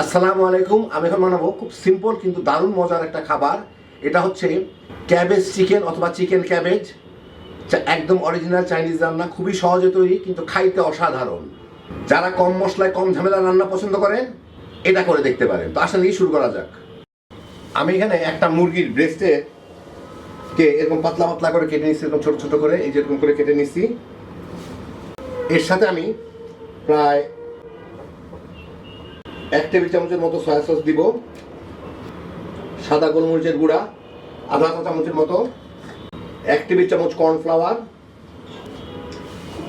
আসসালামু আলাইকুম। আমি এখন বানাবো খুব সিম্পল কিন্তু দারুণ মজার একটা খাবার। এটা হচ্ছে ক্যাবেজ চিকেন অথবা চিকেন ক্যাবেজ একদম অরিজিনাল চাইনিজ রান্না, খুবই সহজে তৈরি কিন্তু খাইতে অসাধারণ। যারা কম মশলায়, কম ঝামেলা রান্না পছন্দ করেন, এটা করে দেখতে পারেন। তো আসলে দিয়ে শুরু করা যাক। আমি এখানে একটা মুরগির ব্রেস্টে কে এরকম পাতলা পাতলা করে কেটে নিচ্ছি এরকম ছোট ছোট করে, এই যেরকম করে কেটে নিচ্ছি এর সাথে আমি প্রায় এক টেবিল চামচের মতো সয়া সস দিব, সাদা গোলমরিচের গুঁড়া, আধা চা চামচের মতো, এক টেবিল চামচ কর্নফ্লাওয়ার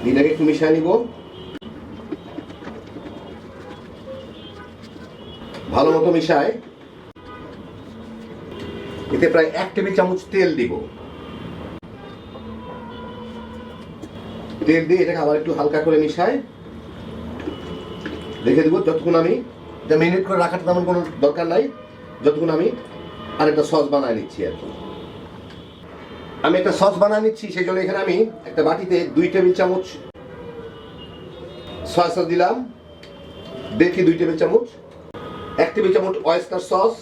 দিটাকে একটু মিশিয়ে নিব। ভালো মতো মিশায়, এতে প্রায় এক টেবিল চামচ তেল দিব। তেল দিয়ে এটাকে আবার একটু হালকা করে মিশায়, রেখে দেবো যতক্ষণ আমি এটা মেরিনেট করে রাখার তেমন কোনো দরকার নাই, যতক্ষণ আমি আরেকটা সস বানায় নিচ্ছি আর কি। আমি একটা সস বানায় নিচ্ছি, সেই জন্য এখানে আমি একটা বাটিতে দুই টেবিল চামচ সয়া সস দিলাম, দেখি দুই টেবিল চামচ। এক টেবিল চামচ অয়েস্টার সস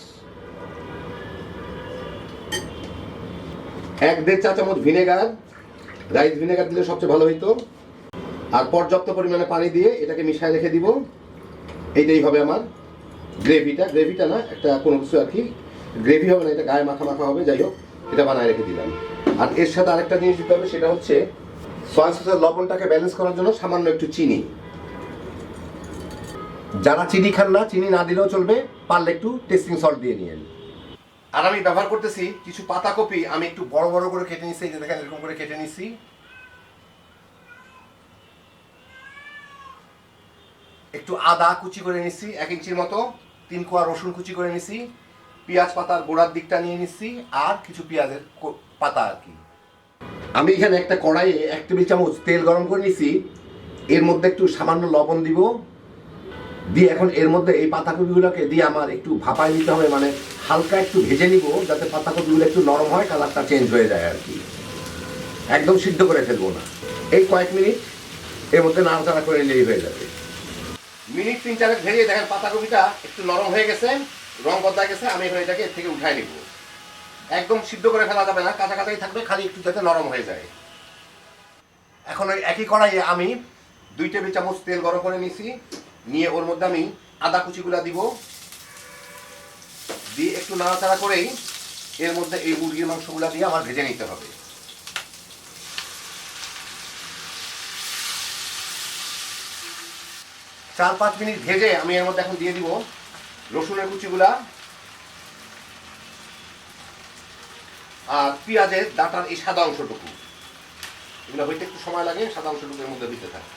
এক দেড় চা চামচ ভিনেগার রাইস ভিনেগার দিলে সবচেয়ে ভালো হইতো। আর পর্যাপ্ত পরিমাণে পানি দিয়ে এটাকে মিশায় রেখে দিব। এইটাই হবে আমার গ্রেভিটা গ্রেভিটা না, একটা কোনো কিছু আর কি, গ্রেভি হবে না, এটা গায়ে মাখা মাখা হবে, যাই হোক, এটা বানায় রেখে দিলাম। আর এর সাথে আরেকটা জিনিস দিতে হবে, সেটা হচ্ছে সয়া সসের লবণটাকে ব্যালেন্স করার জন্য সামান্য একটু চিনি। যারা চিনি খান না, চিনি না দিলেও চলবে, পারলে একটু টেস্টিং সল্ট দিয়ে নিয়েন। আর আমি ব্যবহার করতেছি কিছু পাতাকপি, আমি একটু বড় বড় করে কেটে নিচ্ছি এই দেখেন এরকম করে কেটে নিচ্ছি একটু আদা কুচি করে নিচ্ছি এক ইঞ্চির মতো। তিন কোয়া রসুন কুচি করে নিচ্ছি পেঁয়াজ পাতার গোড়ার দিকটা নিয়ে নিচ্ছি আর কিছু পেঁয়াজের পাতা আর কি। আমি এখানে একটা কড়াইয়ে এক টেবিল চামচ তেল গরম করে নিচ্ছি এর মধ্যে একটু সামান্য লবণ দিব, দিয়ে এখন এর মধ্যে এই পাতাকপিগুলোকে দিয়ে আমার একটু ভাপায় নিতে হবে মানে হালকা একটু ভেজে নিব, যাতে পাতাকপিগুলো একটু নরম হয়, কালারটা চেঞ্জ হয়ে যায় আর কি। একদম সিদ্ধ করে ফেলব না। এই কয়েক মিনিট এর মধ্যে নাড়াচাড়া করে নিলেই হয়ে যাবে। মিনিট তিন চারেক ভেজে দেখেন পাতাকপিটা একটু নরম হয়ে গেছে, রং বদলা গেছে, আমি এখন এটাকে এর থেকে উঠাই নিব। একদম সিদ্ধ করে ফেলা যাবে না কাঁচাই থাকবে, খালি একটু যাতে নরম হয়ে যায়। এখন ওই একই কড়াইয়ে আমি দুই টেবিল চামচ তেল গরম করে নিছি নিয়ে ওর মধ্যে আমি আদা কুচিগুলা দিব। দিয়ে একটু নাড়াচাড়া করেই এর মধ্যে এই মুরগির মাংসগুলা দিয়ে আমার ভেজে নিতে হবে। চার, পাঁচ মিনিট ভেজে আমি এর মধ্যে এখন দিয়ে দিব রসুনের কুচিগুলা আর পেঁয়াজের ডাটার এই সাদা অংশটুকু। এগুলো হইতে একটু সময় লাগে, সাদা অংশটুকু এর মধ্যে দিতে থাকে।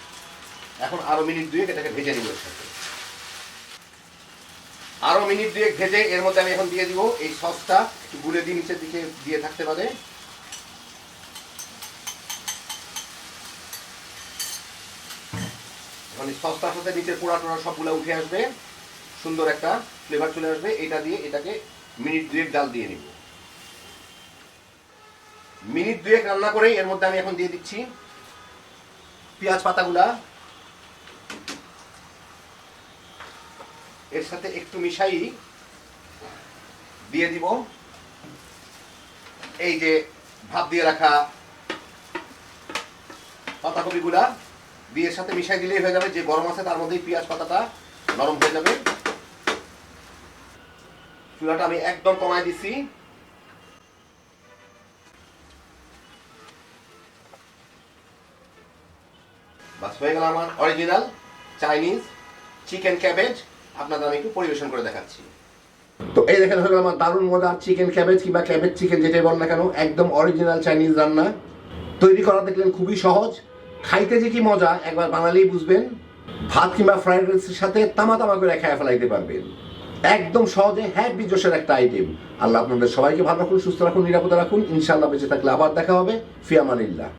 এখন আরও মিনিট দুয়েক এটাকে ভেজে নিব সাথে। আরও মিনিট দুয়েক ভেজে এর মধ্যে আমি এখন দিয়ে দিব এই সসটা, একটু গুলে দিয়ে নিচের দিকে দিয়ে থাকতে পারে। এই সসটার সাথে নিচের পোড়া টোড়া সবগুলো উঠে আসবে, সুন্দর একটা ফ্লেভার চলে আসবে। এটা দিয়ে এটাকে মিনিট দুয়েক ডাল দিয়ে নিব। মিনিট দুয়েক রান্না করে এর মধ্যে আমি এখন দিয়ে দিচ্ছি পেঁয়াজ পাতাগুলা। এর সাথে একটু মিশাই দিয়ে দিব। এই যে ভাপ দিয়ে রাখা পাতাকপিগুলা। দিয়ে এর সাথে মিশাই দিলেই হয়ে যাবে, যে গরম আছে তার মধ্যেই পেঁয়াজ পাতাটা নরম হয়ে যাবে। চুলাটা আমি একদম কমায় দিছি। বাস হয়ে গেল আমার অরিজিনাল চাইনিজ চিকেন ক্যাবেজ আপনাদের আমি একটু পরিবেশন করে দেখাচ্ছি। তো এই দেখেন, হয়ে গেল আমার দারুণ মজার চিকেন ক্যাবেজ কিংবা ক্যাবেজ চিকেন যেটাই বল না কেন, একদম অরিজিনাল চাইনিজ রান্না। তৈরি করা দেখলেন খুবই সহজ। খাইতে যে কি মজা, একবার বানালেই বুঝবেন, ভাত কিংবা ফ্রাইড রাইসের সাথে তামা তামা করে খেয়ে ফেলাইতে পারবেন। একদম সহজে হ্যাপি জোশের একটা আইটেম আল্লাহ আপনাদের সবাইকে ভালো রাখুন, সুস্থ রাখুন, নিরাপদে রাখুন। ইনশাআল্লাহ বেঁচে থাকলে আবার দেখা হবে। ফিয়ামানিল্লাহ।